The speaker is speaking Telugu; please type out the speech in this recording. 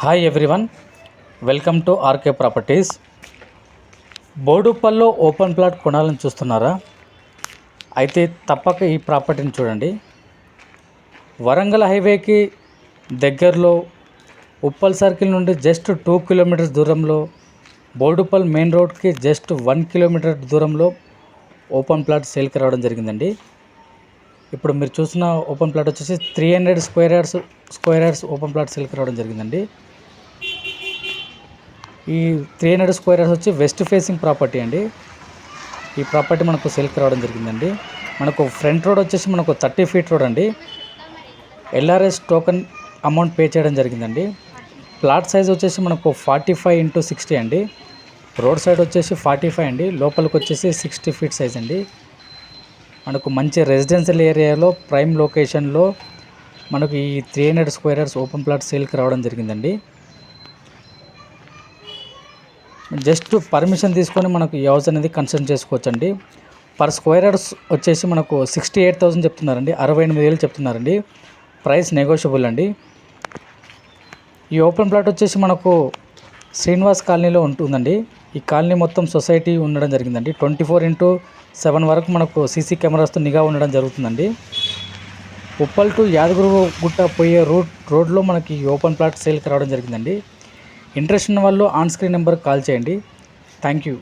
Hi everyone welcome to RK properties బోడుపల్లో open plot కొనాలని చూస్తున్నారా? అయితే తప్పక ఈ ప్రాపర్టీని చూడండి. వరంగల్ హైవేకి దగ్గరలో ఉప్పల్ సర్కిల్ నుండి జస్ట్ టూ కిలోమీటర్స్ దూరంలో బోడుపల్ మెయిన్ రోడ్కి జస్ట్ వన్ కిలోమీటర్ దూరంలో ఓపెన్ ప్లాట్ సేల్కి రావడం జరిగిందండి. ఇప్పుడు మీరు చూసిన ఓపెన్ ప్లాట్ వచ్చేసి three hundred square yards square yards open plot సేల్కి రావడం జరిగిందండి. ఈ త్రీ హండ్రెడ్ స్క్వేర్ యార్డ్స్ వచ్చి వెస్ట్ ఫేసింగ్ ప్రాపర్టీ అండి. ఈ ప్రాపర్టీ మనకు సేల్కి రావడం జరిగిందండి. మనకు ఫ్రంట్ రోడ్ వచ్చేసి మనకు థర్టీ ఫీట్ రోడ్ అండి. ఎల్ఆర్ఎస్ టోకెన్ అమౌంట్ పే చేయడం జరిగిందండి. ప్లాట్ సైజ్ వచ్చేసి మనకు ఫార్టీ ఫైవ్ ఇంటూ సిక్స్టీ అండి. రోడ్ సైడ్ వచ్చేసి ఫార్టీ ఫైవ్ అండి. లోపలికి వచ్చేసి సిక్స్టీ ఫీట్ సైజ్ అండి. మనకు మంచి రెసిడెన్షియల్ ఏరియాలో ప్రైమ్ లొకేషన్లో మనకు ఈ three hundred square yards open plot సేల్కి రావడం జరిగిందండి. జస్ట్ పర్మిషన్ తీసుకొని మనకు ఈ హౌస్ అనేది కన్స్ట్రక్ట్ చేసుకోవచ్చండి. పర్ స్క్వేర్ యార్డ్స్ వచ్చేసి మనకు సిక్స్టీ ఎయిట్ థౌసండ్ చెప్తున్నారండి. అరవై ఎనిమిది వేలు చెప్తున్నారండి. ప్రైస్ నెగోషియబుల్ అండి. ఈ ఓపెన్ ప్లాట్ వచ్చేసి మనకు శ్రీనివాస్ కాలనీలో ఉంటుందండి. ఈ కాలనీ మొత్తం సొసైటీ ఉండడం జరిగిందండి. ట్వంటీ ఫోర్ ఇంటూ సెవెన్ వరకు మనకు సీసీ కెమెరాస్తో నిఘా ఉండడం జరుగుతుందండి. ఉప్పల్ టు యాదగిరి గుట్ట పోయే రోడ్ రోడ్లో మనకి ఓపెన్ ప్లాట్ సేల్కి రావడం జరిగిందండి. ఇంట్రెస్ట్ ఉన్న వాళ్ళు ఆన్ స్క్రీన్ నెంబర్కి కాల్ చేయండి. Thank you.